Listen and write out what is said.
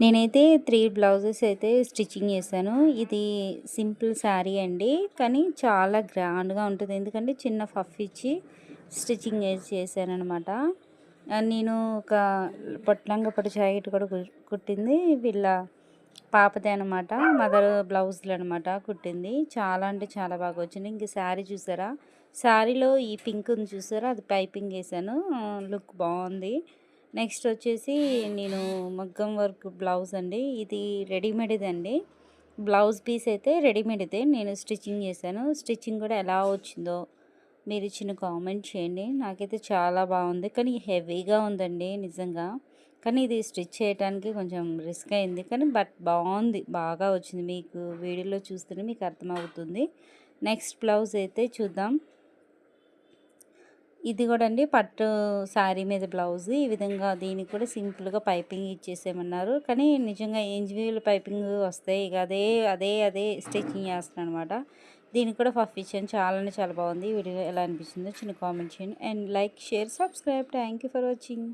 నేనైతే three blouses అయితే stitching చేశాను. ఇది సింపుల్ శారీ అండి. కానీ చాలా గ్రాండ్గా ఉంటుంది. ఎందుకంటే చిన్న ఫఫ్ ఇచ్చి స్టిచ్చింగ్ చేశాను అనమాట నేను ఒక పొట్లంగా పొట్టి జాకెట్ కూడా కుట్టింది. వీళ్ళ పాపదే అనమాట మదర్ బ్లౌజ్లు అనమాట కుట్టింది. చాలా అంటే చాలా బాగా వచ్చింది. ఇంక శారీ చూసారా? శారీలో ఈ పింక్ ఉంది చూసారా? అది పైపింగ్ వేసాను లుక్ బాగుంది. నెక్స్ట్ వచ్చేసి నేను మగ్గం వర్క్ బ్లౌజ్ అండి. ఇది రెడీమేడ్ అండి. బ్లౌజ్ పీస్ అయితే రెడీమేడ్దే. నేను స్టిచ్చింగ్ చేశాను. స్టిచ్చింగ్ కూడా ఎలా వచ్చిందో మీరు ఇచ్చిన కామెంట్ చేయండి. నాకైతే చాలా బాగుంది. కానీ హెవీగా ఉందండి నిజంగా. కానీ ఇది స్టిచ్ చేయడానికి కొంచెం రిస్క్ అయింది. కానీ బట్ బాగుంది. బాగా వచ్చింది. మీకు వీడియోలో చూస్తేనే మీకు అర్థమవుతుంది. నెక్స్ట్ బ్లౌజ్ అయితే చూద్దాం. ఇది కూడా అండి పట్టు శారీ మీద బ్లౌజ్. ఈ విధంగా దీనికి కూడా సింపుల్గా పైపింగ్ ఇచ్చేసేమన్నారు కానీ నిజంగా ఏంజివీల్ పైపింగ్ వస్తాయి ఇక అదే అదే అదే స్టిచ్చింగ్ చేస్తున్నాను అనమాట దీనికి కూడా ఫఫ్ ఇచ్చాను. చాలా చాలా బాగుంది. వీడియో ఎలా అనిపించిందో చిన్న కామెంట్ చేయండి. And like share subscribe. Thank for watching.